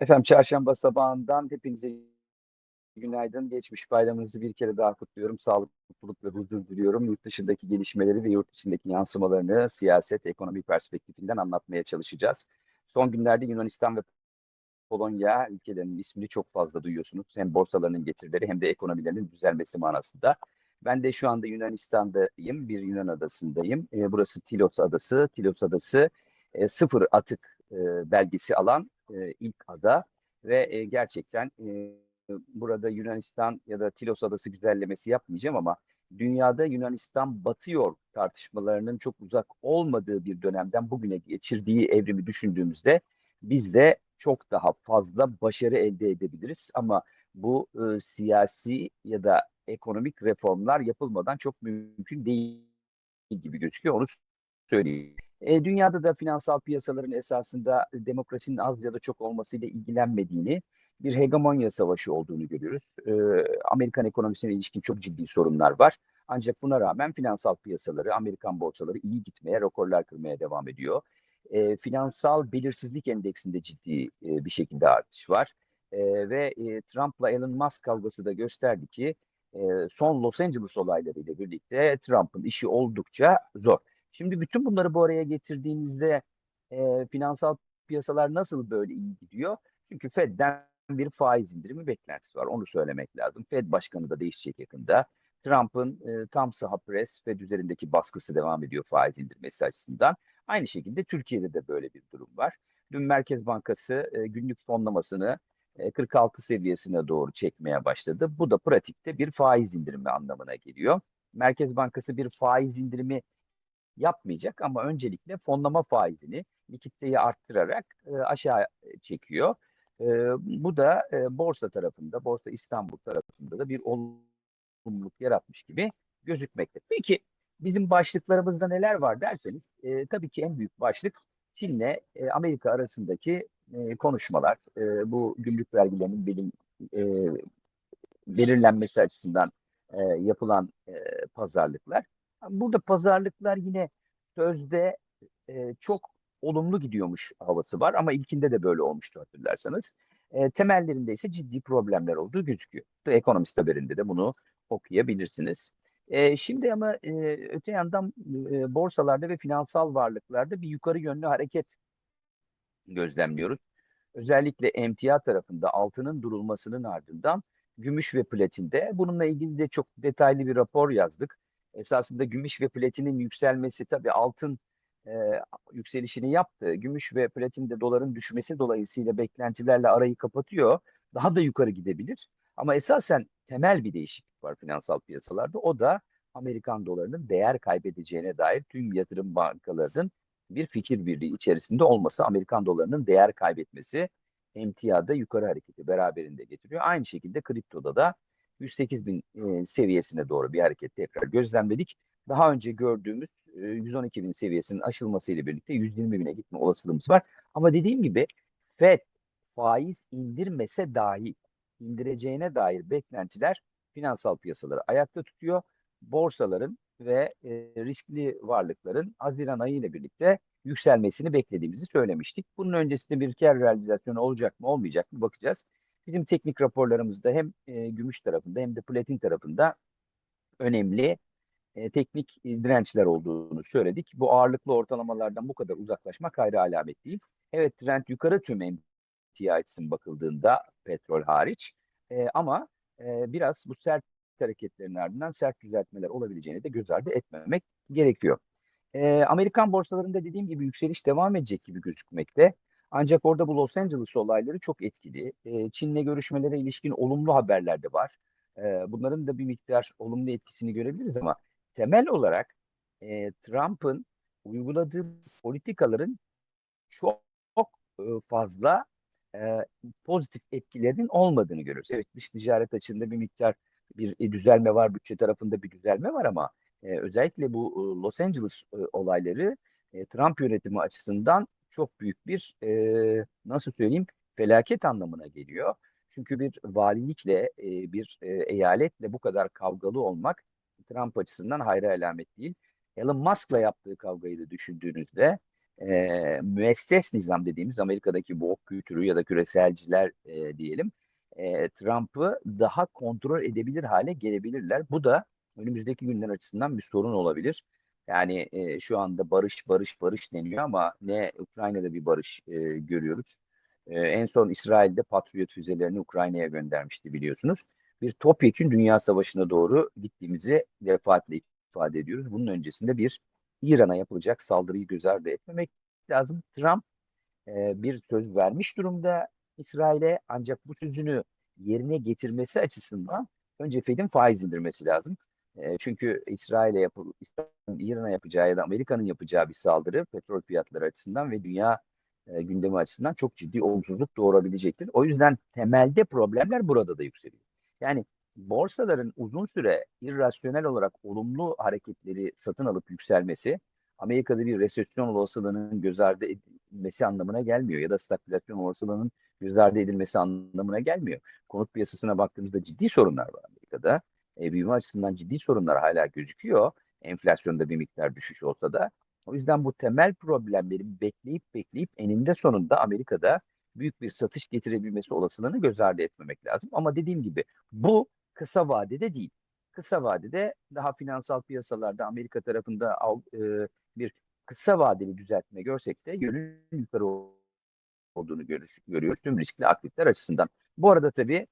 Efendim çarşamba sabahından hepinize günaydın. Geçmiş bayramınızı bir kere daha kutluyorum. Sağlık, mutluluk ve huzur diliyorum. Yurt dışındaki gelişmeleri ve yurt içindeki yansımalarını siyaset, ekonomi perspektifinden anlatmaya çalışacağız. Son günlerde Yunanistan ve Polonya ülkelerinin ismini çok fazla duyuyorsunuz. Hem borsalarının getirileri hem de ekonomilerinin düzelmesi manasında. Ben de şu anda Yunanistan'dayım. Bir Yunan adasındayım. E, burası Tilos Adası. Tilos Adası e, sıfır atık e, belgesi alan e, ilk ada ve e, gerçekten e, burada Yunanistan ya da Tilos Adası güzellemesi yapmayacağım ama dünyada Yunanistan batıyor tartışmalarının çok uzak olmadığı bir dönemden bugüne geçirdiği evrimi düşündüğümüzde biz de çok daha fazla başarı elde edebiliriz ama bu e, siyasi ya da ekonomik reformlar yapılmadan çok mümkün değil gibi gözüküyor. Onu söyleyeyim. E, dünyada da finansal piyasaların esasında demokrasinin az ya da çok olmasıyla ilgilenmediğini, bir hegemonya savaşı olduğunu görüyoruz. E, Amerikan ekonomisine ilişkin çok ciddi sorunlar var. Ancak buna rağmen finansal piyasaları, Amerikan borsaları iyi gitmeye, rekorlar kırmaya devam ediyor. E, finansal belirsizlik endeksinde ciddi e, bir şekilde artış var. E, ve e, Trump'la Elon Musk kavgası da gösterdi ki e, son Los Angeles olaylarıyla birlikte Trump'ın işi oldukça zor. Şimdi bütün bunları bu araya getirdiğimizde e, finansal piyasalar nasıl böyle iyi gidiyor? Çünkü Fed'den bir faiz indirimi beklentisi var. Onu söylemek lazım. Fed başkanı da değişecek yakında. Trump'ın e, tam saha pres Fed üzerindeki baskısı devam ediyor faiz indirmesi açısından. Aynı şekilde Türkiye'de de böyle bir durum var. Dün Merkez Bankası e, günlük fonlamasını 46 seviyesine doğru çekmeye başladı. Bu da pratikte bir faiz indirimi anlamına geliyor. Merkez Bankası bir faiz indirimi yapmayacak ama öncelikle fonlama faizini likiditeyi arttırarak e, aşağı çekiyor. E, bu da e, borsa tarafında, Borsa İstanbul tarafında da bir olumluluk yaratmış gibi gözükmekte. Peki bizim başlıklarımızda neler var derseniz e, tabii ki en büyük başlık Çin'le e, Amerika arasındaki e, konuşmalar, e, bu gümrük vergilerinin belim, e, belirlenmesi açısından e, yapılan e, pazarlıklar. Burada pazarlıklar yine sözde e, çok olumlu gidiyormuş havası var ama ilkinde de böyle olmuştu hatırlarsanız. E, temellerinde ise ciddi problemler olduğu gözüküyor. Ekonomist haberinde de bunu okuyabilirsiniz. E, şimdi ama e, öte yandan e, borsalarda ve finansal varlıklarda bir yukarı yönlü hareket gözlemliyoruz. Özellikle emtia tarafında altının durulmasının ardından gümüş ve platinde bununla ilgili de çok detaylı bir rapor yazdık. Esasında gümüş ve platinin yükselmesi tabii altın e, yükselişini yaptı. Gümüş ve platinde doların düşmesi dolayısıyla beklentilerle arayı kapatıyor. Daha da yukarı gidebilir. Ama esasen temel bir değişiklik var finansal piyasalarda. O da Amerikan dolarının değer kaybedeceğine dair tüm yatırım bankalarının bir fikir birliği içerisinde olması, Amerikan dolarının değer kaybetmesi emtiyada yukarı hareketi beraberinde getiriyor. Aynı şekilde kriptoda da 108 bin e, seviyesine doğru bir hareket tekrar gözlemledik. Daha önce gördüğümüz e, 112 bin seviyesinin aşılmasıyla birlikte 120 bine gitme olasılığımız var. Ama dediğim gibi FED faiz indirmese dahi indireceğine dair beklentiler finansal piyasaları ayakta tutuyor. Borsaların ve e, riskli varlıkların Haziran ayı ile birlikte yükselmesini beklediğimizi söylemiştik. Bunun öncesinde bir kar realizasyonu olacak mı olmayacak mı bakacağız. Bizim teknik raporlarımızda hem e, gümüş tarafında hem de platin tarafında önemli e, teknik dirençler olduğunu söyledik. Bu ağırlıklı ortalamalardan bu kadar uzaklaşmak ayrı alamet değil. Evet trend yukarı tüm emtia açısın bakıldığında petrol hariç e, ama e, biraz bu sert hareketlerin ardından sert düzeltmeler olabileceğini de göz ardı etmemek gerekiyor. E, Amerikan borsalarında dediğim gibi yükseliş devam edecek gibi gözükmekte. Ancak orada bu Los Angeles olayları çok etkili. E, Çin'le görüşmelere ilişkin olumlu haberler de var. E, bunların da bir miktar olumlu etkisini görebiliriz ama temel olarak e, Trump'ın uyguladığı politikaların çok, çok e, fazla e, pozitif etkilerinin olmadığını görüyoruz. Evet dış ticaret açısında bir miktar bir e, düzelme var, bütçe tarafında bir düzelme var ama e, özellikle bu e, Los Angeles e, olayları e, Trump yönetimi açısından çok büyük bir e, nasıl söyleyeyim felaket anlamına geliyor. Çünkü bir valilikle, e, bir e, eyaletle bu kadar kavgalı olmak Trump açısından hayra alamet değil. Elon Musk'la yaptığı kavgayı da düşündüğünüzde e, müesses nizam dediğimiz Amerika'daki bu kültürü ya da küreselciler e, diyelim e, Trump'ı daha kontrol edebilir hale gelebilirler. Bu da önümüzdeki günler açısından bir sorun olabilir. Yani e, şu anda barış barış barış deniyor ama ne Ukrayna'da bir barış e, görüyoruz. E, en son İsrail'de Patriot füzelerini Ukrayna'ya göndermişti biliyorsunuz. Bir topyekün dünya savaşına doğru gittiğimizi defaatle ifade ediyoruz. Bunun öncesinde bir İran'a yapılacak saldırıyı göz ardı etmemek lazım. Trump e, bir söz vermiş durumda İsrail'e ancak bu sözünü yerine getirmesi açısından önce Fed'in faiz indirmesi lazım. Çünkü İsrail'e yapıl İran'a yapacağı ya da Amerika'nın yapacağı bir saldırı petrol fiyatları açısından ve dünya e, gündemi açısından çok ciddi olumsuzluk doğurabilecektir. O yüzden temelde problemler burada da yükseliyor. Yani borsaların uzun süre irrasyonel olarak olumlu hareketleri satın alıp yükselmesi Amerika'da bir resesyon olasılığının göz ardı edilmesi anlamına gelmiyor ya da stagflasyon olasılığının göz ardı edilmesi anlamına gelmiyor. Konut piyasasına baktığımızda ciddi sorunlar var Amerika'da. E, büyüme açısından ciddi sorunlar hala gözüküyor. Enflasyonda bir miktar düşüş olsa da. O yüzden bu temel problemleri bekleyip bekleyip eninde sonunda Amerika'da büyük bir satış getirebilmesi olasılığını göz ardı etmemek lazım. Ama dediğim gibi bu kısa vadede değil. Kısa vadede daha finansal piyasalarda Amerika tarafında e, bir kısa vadeli düzeltme görsek de yönün yukarı olduğunu görüyoruz tüm riskli aktifler açısından. Bu arada tabii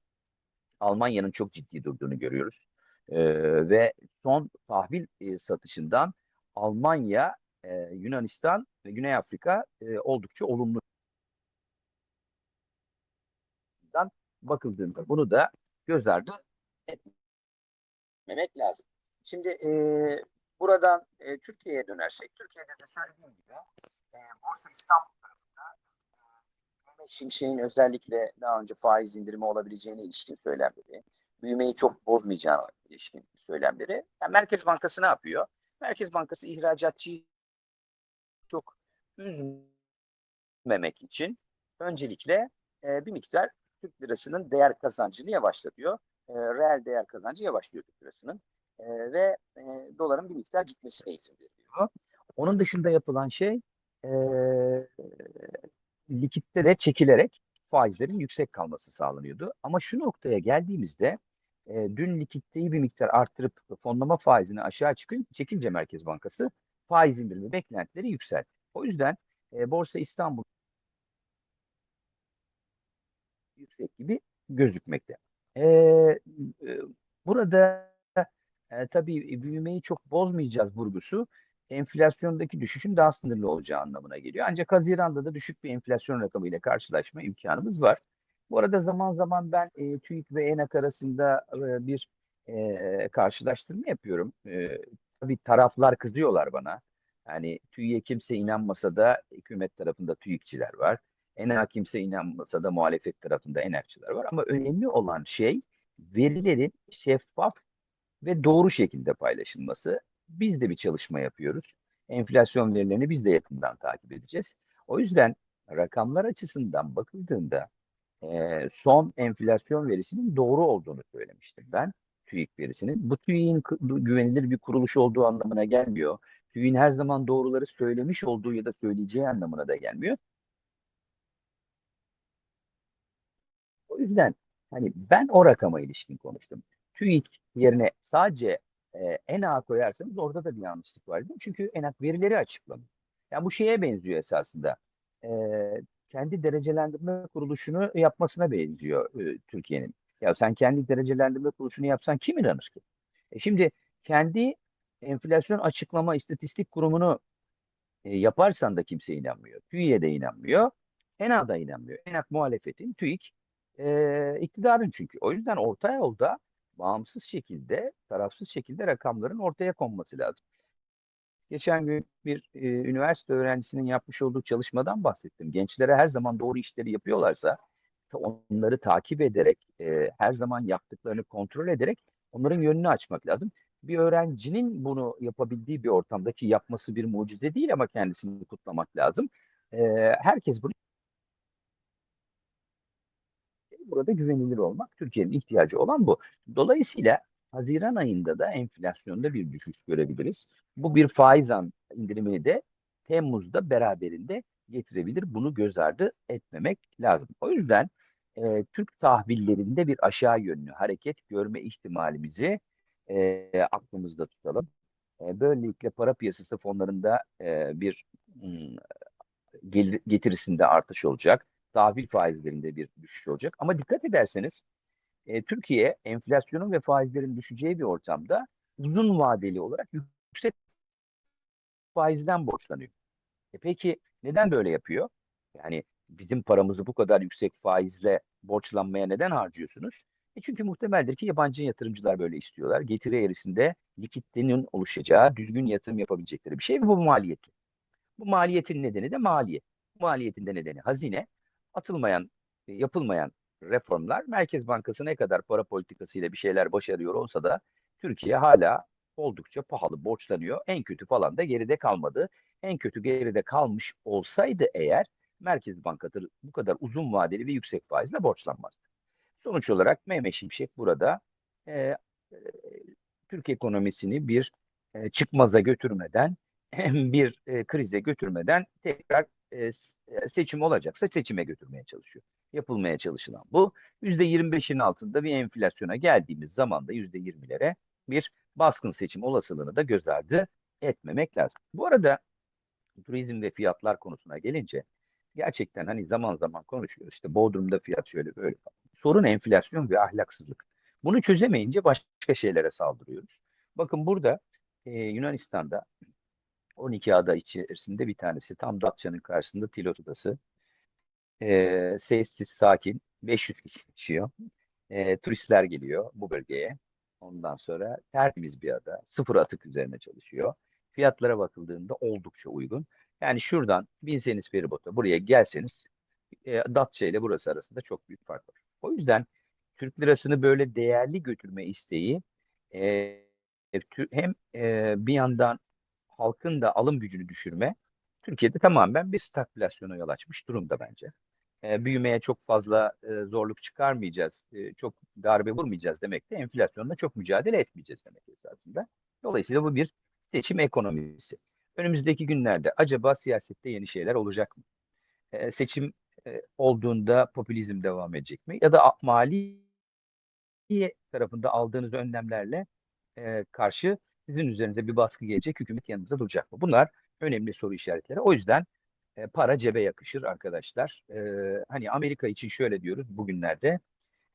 Almanya'nın çok ciddi durduğunu görüyoruz. Ee, ve son tahvil e, satışından Almanya, e, Yunanistan ve Güney Afrika e, oldukça olumlu bakıldığında bunu da göz ardı etmemek lazım. Şimdi e, buradan e, Türkiye'ye dönersek, Türkiye'de de söylediğim gibi e, Borsa İstanbul tarafında e, Şimşek'in özellikle daha önce faiz indirimi olabileceğine ilişkin söylemleri, büyümeyi çok bozmayacağına ilişkin söylemleri. Yani Merkez Bankası ne yapıyor? Merkez Bankası ihracatçıyı çok üzmemek için öncelikle e, bir miktar Türk lirasının değer kazancını yavaşlatıyor. E, reel değer kazancı yavaşlıyor Türk lirasının. E, ve e, doların bir miktar gitmesine izin veriyor. Onun dışında yapılan şey e, likitte de çekilerek faizlerin yüksek kalması sağlanıyordu. Ama şu noktaya geldiğimizde e, dün likitteyi bir miktar arttırıp fonlama faizini aşağı çıkın, çekince Merkez Bankası faiz indirimi beklentileri yükseltti. O yüzden e, Borsa İstanbul yüksek gibi gözükmekte. E, e, burada e, tabii büyümeyi çok bozmayacağız vurgusu enflasyondaki düşüşün daha sınırlı olacağı anlamına geliyor. Ancak Haziran'da da düşük bir enflasyon rakamıyla karşılaşma imkanımız var. Bu arada zaman zaman ben e, TÜİK ve ENAK arasında e, bir e, karşılaştırma yapıyorum. E, tabii taraflar kızıyorlar bana. Yani TÜİK'e kimse inanmasa da hükümet tarafında TÜİKçiler var. ENAK kimse inanmasa da muhalefet tarafında ENAKçılar var. Ama önemli olan şey verilerin şeffaf ve doğru şekilde paylaşılması. Biz de bir çalışma yapıyoruz. Enflasyon verilerini biz de yakından takip edeceğiz. O yüzden rakamlar açısından bakıldığında e, son enflasyon verisinin doğru olduğunu söylemiştim ben. TÜİK verisinin. Bu TÜİK'in güvenilir bir kuruluş olduğu anlamına gelmiyor. TÜİK'in her zaman doğruları söylemiş olduğu ya da söyleyeceği anlamına da gelmiyor. O yüzden hani ben o rakama ilişkin konuştum. TÜİK yerine sadece e, ENA koyarsanız orada da bir yanlışlık var. Çünkü ENAK verileri açıklanıyor. Yani bu şeye benziyor esasında. E, kendi derecelendirme kuruluşunu yapmasına benziyor e, Türkiye'nin. Ya sen kendi derecelendirme kuruluşunu yapsan kim inanır ki? E şimdi kendi enflasyon açıklama istatistik kurumunu e, yaparsan da kimse inanmıyor. TÜİ'ye de inanmıyor. ENA da inanmıyor. ENAK muhalefetin, TÜİK e, iktidarın çünkü. O yüzden orta yolda bağımsız şekilde, tarafsız şekilde rakamların ortaya konması lazım. Geçen gün bir e, üniversite öğrencisinin yapmış olduğu çalışmadan bahsettim. Gençlere her zaman doğru işleri yapıyorlarsa onları takip ederek, e, her zaman yaptıklarını kontrol ederek onların yönünü açmak lazım. Bir öğrencinin bunu yapabildiği bir ortamdaki yapması bir mucize değil ama kendisini kutlamak lazım. E, herkes bunu burada güvenilir olmak Türkiye'nin ihtiyacı olan bu. Dolayısıyla Haziran ayında da enflasyonda bir düşüş görebiliriz. Bu bir faiz indirimini de Temmuz'da beraberinde getirebilir. Bunu göz ardı etmemek lazım. O yüzden e, Türk tahvillerinde bir aşağı yönlü hareket görme ihtimalimizi e, aklımızda tutalım. E, böylelikle para piyasası fonlarında e, bir m, getirisinde artış olacak. Tahvil faizlerinde bir düşüş olacak. Ama dikkat ederseniz e, Türkiye enflasyonun ve faizlerin düşeceği bir ortamda uzun vadeli olarak yüksek faizden borçlanıyor. E peki neden böyle yapıyor? Yani bizim paramızı bu kadar yüksek faizle borçlanmaya neden harcıyorsunuz? E çünkü muhtemeldir ki yabancı yatırımcılar böyle istiyorlar. Getiri eğrisinde likiditenin oluşacağı, düzgün yatırım yapabilecekleri bir şey ve bu maliyeti. Bu maliyetin nedeni de maliyet. Bu maliyetin de nedeni hazine. Atılmayan, e, yapılmayan reformlar Merkez Bankası ne kadar para politikasıyla bir şeyler başarıyor olsa da Türkiye hala oldukça pahalı borçlanıyor. En kötü falan da geride kalmadı. En kötü geride kalmış olsaydı eğer Merkez Bankası bu kadar uzun vadeli ve yüksek faizle borçlanmazdı. Sonuç olarak Mehmet Şimşek burada e, e, Türk ekonomisini bir e, çıkmaza götürmeden, bir e, krize götürmeden tekrar e, seçim olacaksa seçime götürmeye çalışıyor. Yapılmaya çalışılan bu. %25'in altında bir enflasyona geldiğimiz zaman da %20'lere bir baskın seçim olasılığını da göz ardı etmemek lazım. Bu arada turizm ve fiyatlar konusuna gelince gerçekten hani zaman zaman konuşuyoruz. İşte Bodrum'da fiyat şöyle böyle. Sorun enflasyon ve ahlaksızlık. Bunu çözemeyince başka şeylere saldırıyoruz. Bakın burada e, Yunanistan'da 12 ada içerisinde bir tanesi tam Datça'nın karşısında Tilos Adası. E, sessiz, sakin. 500 kişi yaşıyor. E, turistler geliyor bu bölgeye. Ondan sonra tertemiz bir ada. Sıfır atık üzerine çalışıyor. Fiyatlara bakıldığında oldukça uygun. Yani şuradan binseniz feribota buraya gelseniz e, Datça ile burası arasında çok büyük fark var. O yüzden Türk lirasını böyle değerli götürme isteği e, hem e, bir yandan halkın da alım gücünü düşürme Türkiye'de tamamen bir stagflasyona yol açmış durumda bence. E, büyümeye çok fazla e, zorluk çıkarmayacağız, e, çok darbe vurmayacağız demek de enflasyonla çok mücadele etmeyeceğiz demek esasında. Dolayısıyla bu bir seçim ekonomisi. Önümüzdeki günlerde acaba siyasette yeni şeyler olacak mı? E, seçim e, olduğunda popülizm devam edecek mi? Ya da mali tarafında aldığınız önlemlerle e, karşı sizin üzerinize bir baskı gelecek, hükümet yanınızda duracak mı? Bunlar önemli soru işaretleri. O yüzden e, para cebe yakışır arkadaşlar. E, hani Amerika için şöyle diyoruz bugünlerde.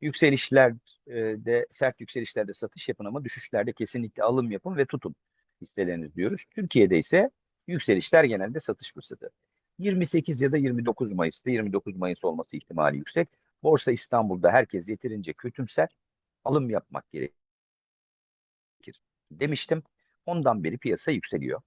Yükselişlerde, sert yükselişlerde satış yapın ama düşüşlerde kesinlikle alım yapın ve tutun hisseleriniz diyoruz. Türkiye'de ise yükselişler genelde satış fırsatı. 28 ya da 29 Mayıs'ta 29 Mayıs olması ihtimali yüksek. Borsa İstanbul'da herkes yeterince kötümser. Alım yapmak gerekir demiştim. Ondan beri piyasa yükseliyor.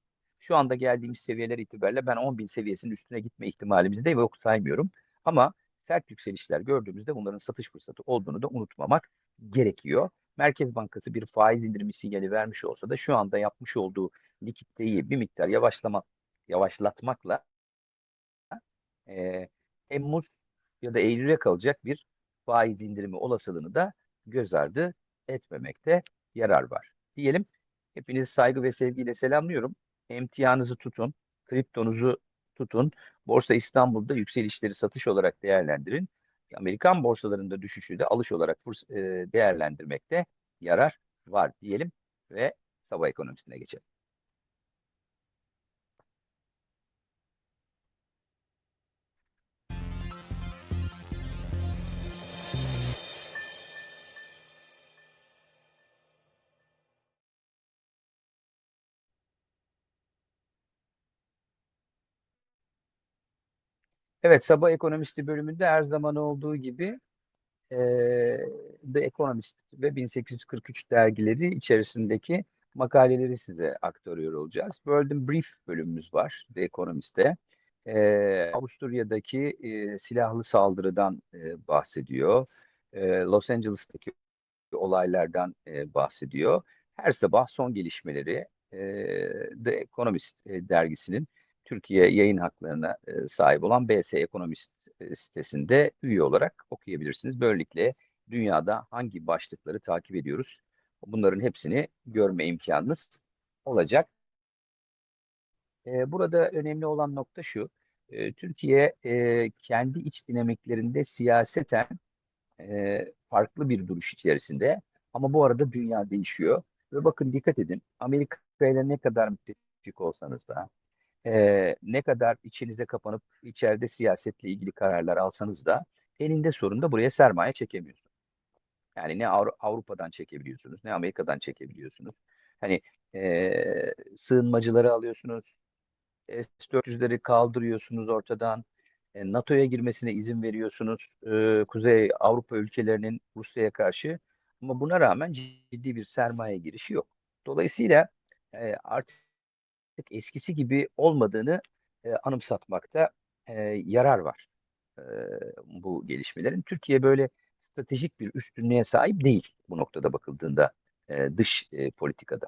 Şu anda geldiğimiz seviyeler itibariyle ben 10 bin seviyesinin üstüne gitme ihtimalimizi de yok saymıyorum. Ama sert yükselişler gördüğümüzde bunların satış fırsatı olduğunu da unutmamak gerekiyor. Merkez Bankası bir faiz indirimi sinyali vermiş olsa da şu anda yapmış olduğu likiditeyi bir miktar yavaşlama, yavaşlatmakla e, Temmuz ya da Eylül'e kalacak bir faiz indirimi olasılığını da göz ardı etmemekte yarar var. Diyelim hepinizi saygı ve sevgiyle selamlıyorum. Emtianızı tutun, kriptonuzu tutun. Borsa İstanbul'da yükselişleri satış olarak değerlendirin. Amerikan borsalarında düşüşü de alış olarak değerlendirmekte yarar var diyelim ve sabah ekonomisine geçelim. Evet, Sabah Ekonomisti bölümünde her zaman olduğu gibi e, The Economist ve 1843 dergileri içerisindeki makaleleri size aktarıyor olacağız. World in Brief bölümümüz var The Economist'te. E, Avusturya'daki e, silahlı saldırıdan e, bahsediyor. E, Los Angeles'taki olaylardan e, bahsediyor. Her sabah son gelişmeleri e, The Economist e, dergisinin Türkiye yayın haklarına e, sahip olan BS Ekonomist e, sitesinde üye olarak okuyabilirsiniz. Böylelikle dünyada hangi başlıkları takip ediyoruz? Bunların hepsini görme imkanınız olacak. e, burada önemli olan nokta şu. Türkiye kendi iç dinamiklerinde siyaseten farklı bir duruş içerisinde. Ama bu arada dünya değişiyor. Ve bakın dikkat edin. Amerika ile ne kadar müttefik olsanız da e, ne kadar içinize kapanıp içeride siyasetle ilgili kararlar alsanız da eninde sonunda buraya sermaye çekemiyorsunuz. Yani ne Avru- Avrupa'dan çekebiliyorsunuz, ne Amerika'dan çekebiliyorsunuz. Hani e, sığınmacıları alıyorsunuz, S-400'leri kaldırıyorsunuz ortadan, e, NATO'ya girmesine izin veriyorsunuz e, Kuzey Avrupa ülkelerinin Rusya'ya karşı. Ama buna rağmen ciddi bir sermaye girişi yok. Dolayısıyla e, artık eskisi gibi olmadığını e, anımsatmakta e, yarar var e, bu gelişmelerin. Türkiye böyle stratejik bir üstünlüğe sahip değil bu noktada bakıldığında e, dış e, politikada.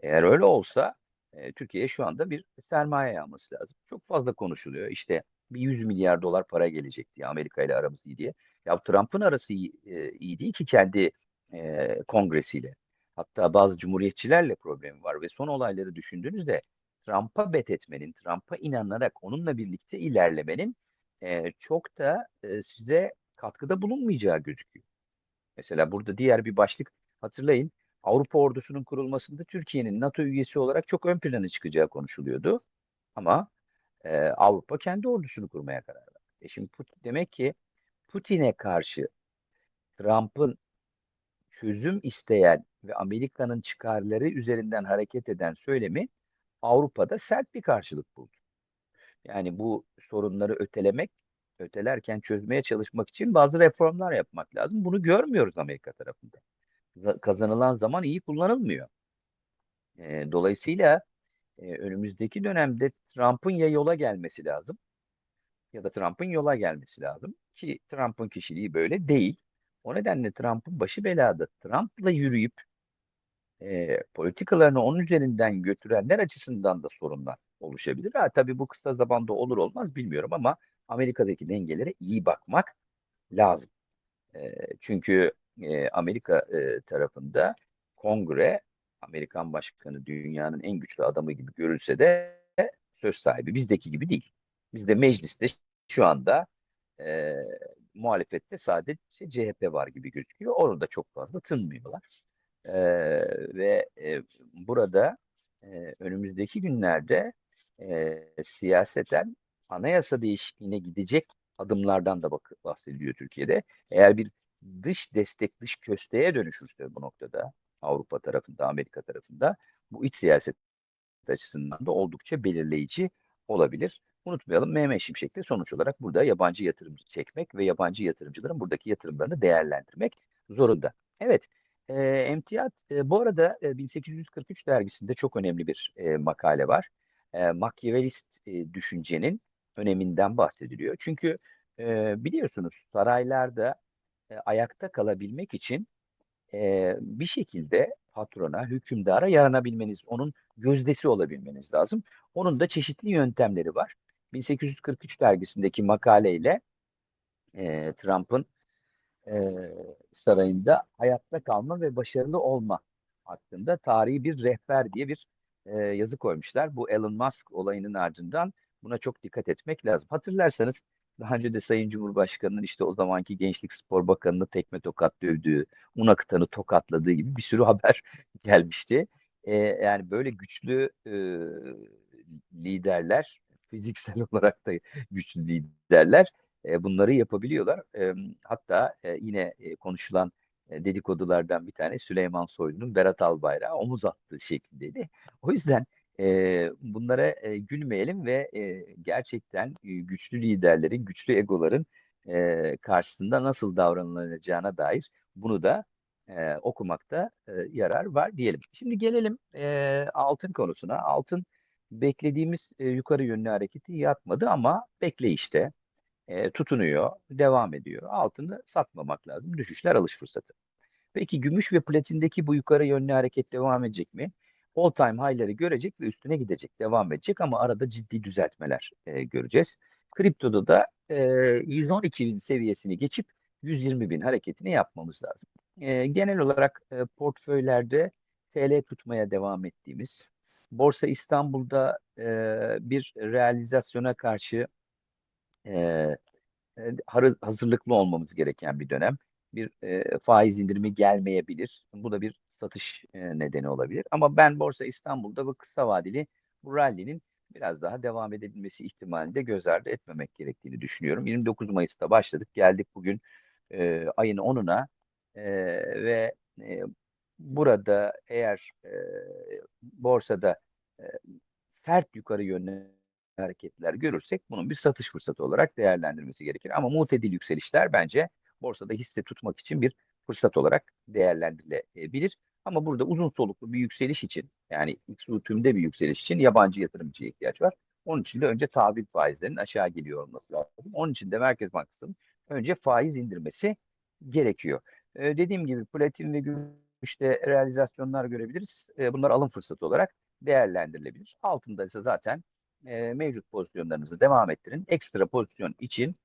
Eğer öyle olsa e, Türkiye'ye şu anda bir sermaye yağması lazım. Çok fazla konuşuluyor. İşte bir 100 milyar dolar para gelecek diye Amerika ile aramız iyi diye. Ya Trump'ın arası iyi, e, iyi değil ki kendi e, kongresiyle. Hatta bazı cumhuriyetçilerle problemi var ve son olayları düşündüğünüzde Trump'a bet etmenin, Trump'a inanarak onunla birlikte ilerlemenin e, çok da e, size katkıda bulunmayacağı gözüküyor. Mesela burada diğer bir başlık hatırlayın. Avrupa ordusunun kurulmasında Türkiye'nin NATO üyesi olarak çok ön plana çıkacağı konuşuluyordu. Ama e, Avrupa kendi ordusunu kurmaya karar verdi. E şimdi Putin, demek ki Putin'e karşı Trump'ın çözüm isteyen ve Amerika'nın çıkarları üzerinden hareket eden söylemi Avrupa'da sert bir karşılık buldu. Yani bu sorunları ötelemek, ötelerken çözmeye çalışmak için bazı reformlar yapmak lazım. Bunu görmüyoruz Amerika tarafında. Kazanılan zaman iyi kullanılmıyor. E, dolayısıyla e, önümüzdeki dönemde Trump'ın ya yola gelmesi lazım ya da Trump'ın yola gelmesi lazım ki Trump'ın kişiliği böyle değil. O nedenle Trump'ın başı belada. Trump'la yürüyüp e, politikalarını onun üzerinden götürenler açısından da sorunlar oluşabilir. Ha, tabii bu kısa zamanda olur olmaz bilmiyorum ama Amerika'daki dengelere iyi bakmak lazım. E, çünkü e, Amerika e, tarafında kongre Amerikan başkanı dünyanın en güçlü adamı gibi görülse de söz sahibi bizdeki gibi değil. Bizde mecliste şu anda e, muhalefette sadece CHP var gibi gözüküyor. Orada çok fazla tınmıyorlar. E, ve e, burada e, önümüzdeki günlerde e, siyaseten anayasa değişikliğine gidecek adımlardan da bak bahsediliyor Türkiye'de. Eğer bir dış destek, dış kösteğe dönüşürse bu noktada Avrupa tarafında, Amerika tarafında bu iç siyaset açısından da oldukça belirleyici olabilir. Unutmayalım Mehmet Şimşek de sonuç olarak burada yabancı yatırımcı çekmek ve yabancı yatırımcıların buradaki yatırımlarını değerlendirmek zorunda. Evet, e, emtiyat e, bu arada e, 1843 dergisinde çok önemli bir e, makale var. E, Machiavellist e, düşüncenin öneminden bahsediliyor. Çünkü e, biliyorsunuz saraylarda e, ayakta kalabilmek için e, bir şekilde patrona, hükümdara yaranabilmeniz, onun gözdesi olabilmeniz lazım. Onun da çeşitli yöntemleri var. 1843 dergisindeki makaleyle e, Trump'ın e, sarayında hayatta kalma ve başarılı olma hakkında tarihi bir rehber diye bir e, yazı koymuşlar. Bu Elon Musk olayının ardından buna çok dikkat etmek lazım. Hatırlarsanız daha önce de Sayın Cumhurbaşkanı'nın işte o zamanki Gençlik Spor Bakanı'nı tekme tokat dövdüğü, un akıtanı tokatladığı gibi bir sürü haber gelmişti. E, yani böyle güçlü e, liderler, fiziksel olarak da güçlü liderler bunları yapabiliyorlar. Hatta yine konuşulan dedikodulardan bir tane Süleyman Soylu'nun Berat Albayrak'a omuz attığı şeklindeydi. O yüzden bunlara e, gülmeyelim ve gerçekten güçlü liderlerin, güçlü egoların karşısında nasıl davranılacağına dair bunu da okumakta yarar var diyelim. Şimdi gelelim altın konusuna. Altın beklediğimiz yukarı yönlü hareketi yapmadı ama bekleyişte e, tutunuyor, devam ediyor. Altını satmamak lazım. Düşüşler alış fırsatı. Peki gümüş ve platindeki bu yukarı yönlü hareket devam edecek mi? all time high'ları görecek ve üstüne gidecek, devam edecek ama arada ciddi düzeltmeler e, göreceğiz. Kriptoda da e, 112 bin seviyesini geçip 120 bin hareketini yapmamız lazım. E, genel olarak e, portföylerde TL tutmaya devam ettiğimiz, Borsa İstanbul'da e, bir realizasyona karşı e, hazırlıklı olmamız gereken bir dönem. Bir e, faiz indirimi gelmeyebilir. Bu da bir satış e, nedeni olabilir. Ama ben Borsa İstanbul'da bu kısa vadeli bu rally'nin biraz daha devam edebilmesi ihtimalini de göz ardı etmemek gerektiğini düşünüyorum. 29 Mayıs'ta başladık. Geldik bugün e, ayın 10'una e, ve e, burada eğer e, borsada e, sert yukarı yönlü hareketler görürsek bunun bir satış fırsatı olarak değerlendirmesi gerekir. Ama mutedil yükselişler bence borsada hisse tutmak için bir fırsat olarak değerlendirilebilir. Ama burada uzun soluklu bir yükseliş için yani XU tümde bir yükseliş için yabancı yatırımcıya ihtiyaç var. Onun için de önce tahvil faizlerinin aşağı geliyor olması lazım. Onun için de Merkez Bankası'nın önce faiz indirmesi gerekiyor. Ee, dediğim gibi platin ve gümüşte realizasyonlar görebiliriz. Ee, bunlar alım fırsatı olarak değerlendirilebilir. Altında ise zaten e, mevcut pozisyonlarınızı devam ettirin. Ekstra pozisyon için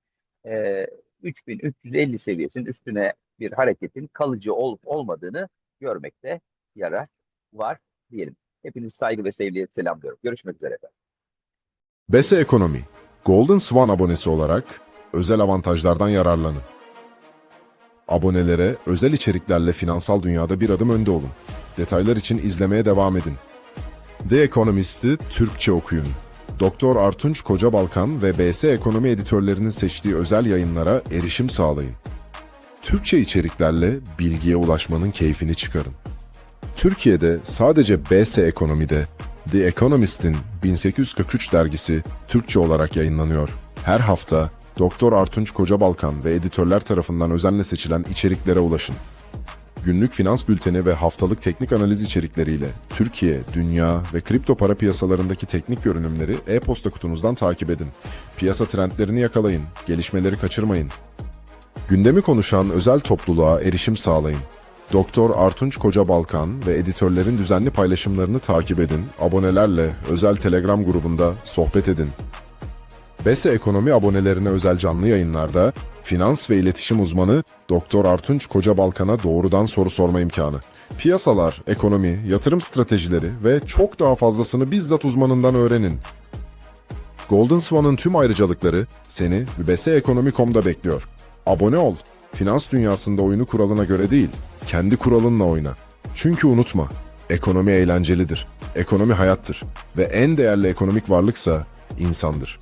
e, 3350 seviyesinin üstüne bir hareketin kalıcı olup olmadığını görmekte yarar var diyelim. Hepiniz saygı ve sevgiyle selamlıyorum. Görüşmek üzere efendim. BESE Ekonomi, Golden Swan abonesi olarak özel avantajlardan yararlanın. Abonelere özel içeriklerle finansal dünyada bir adım önde olun. Detaylar için izlemeye devam edin. The Economist'i Türkçe okuyun. Doktor Artunç Kocabalkan ve BS Ekonomi editörlerinin seçtiği özel yayınlara erişim sağlayın. Türkçe içeriklerle bilgiye ulaşmanın keyfini çıkarın. Türkiye'de sadece BS Ekonomi'de The Economist'in 1843 dergisi Türkçe olarak yayınlanıyor. Her hafta Doktor Artunç Kocabalkan ve editörler tarafından özenle seçilen içeriklere ulaşın. Günlük finans bülteni ve haftalık teknik analiz içerikleriyle Türkiye, dünya ve kripto para piyasalarındaki teknik görünümleri e-posta kutunuzdan takip edin. Piyasa trendlerini yakalayın, gelişmeleri kaçırmayın. Gündemi konuşan özel topluluğa erişim sağlayın. Doktor Artunç Kocabalkan ve editörlerin düzenli paylaşımlarını takip edin, abonelerle özel Telegram grubunda sohbet edin. BESE Ekonomi abonelerine özel canlı yayınlarda finans ve iletişim uzmanı Doktor Artunç Kocabalkan'a doğrudan soru sorma imkanı. Piyasalar, ekonomi, yatırım stratejileri ve çok daha fazlasını bizzat uzmanından öğrenin. Golden Swan'ın tüm ayrıcalıkları seni beseekonomi.com'da bekliyor. Abone ol. Finans dünyasında oyunu kuralına göre değil, kendi kuralınla oyna. Çünkü unutma, ekonomi eğlencelidir. Ekonomi hayattır ve en değerli ekonomik varlıksa insandır.